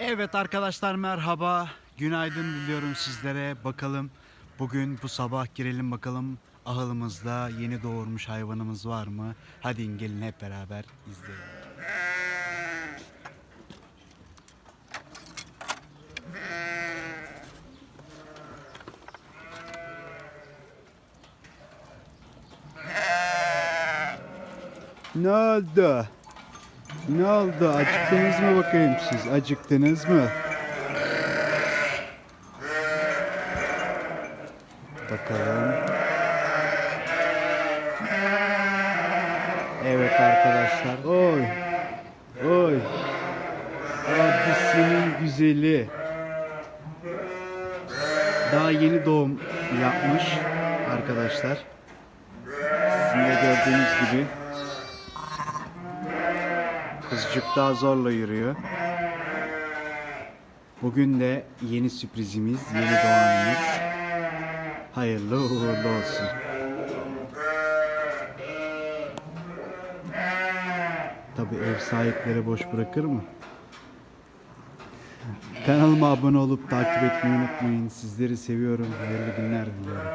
Evet arkadaşlar merhaba. Günaydın diliyorum sizlere. Bakalım bugün bu sabah girelim bakalım ahılımızda yeni doğurmuş hayvanımız var mı? Hadi gelin hep beraber izleyelim. Ne oldu? Ne oldu? Acıktınız mı bakayım siz? Acıktınız mı? Bakalım. Evet arkadaşlar. Oy. Oy. Abisinin güzeli. Daha yeni doğum yapmış arkadaşlar. Sizin de gördüğünüz gibi. Kızcık daha zorla yürüyor. Bugün de yeni sürprizimiz, yeni doğanımız. Hayırlı uğurlu olsun. Tabi ev sahipleri boş bırakır mı? Kanalıma abone olup takip etmeyi unutmayın. Sizleri seviyorum. Hayırlı günler diliyorum.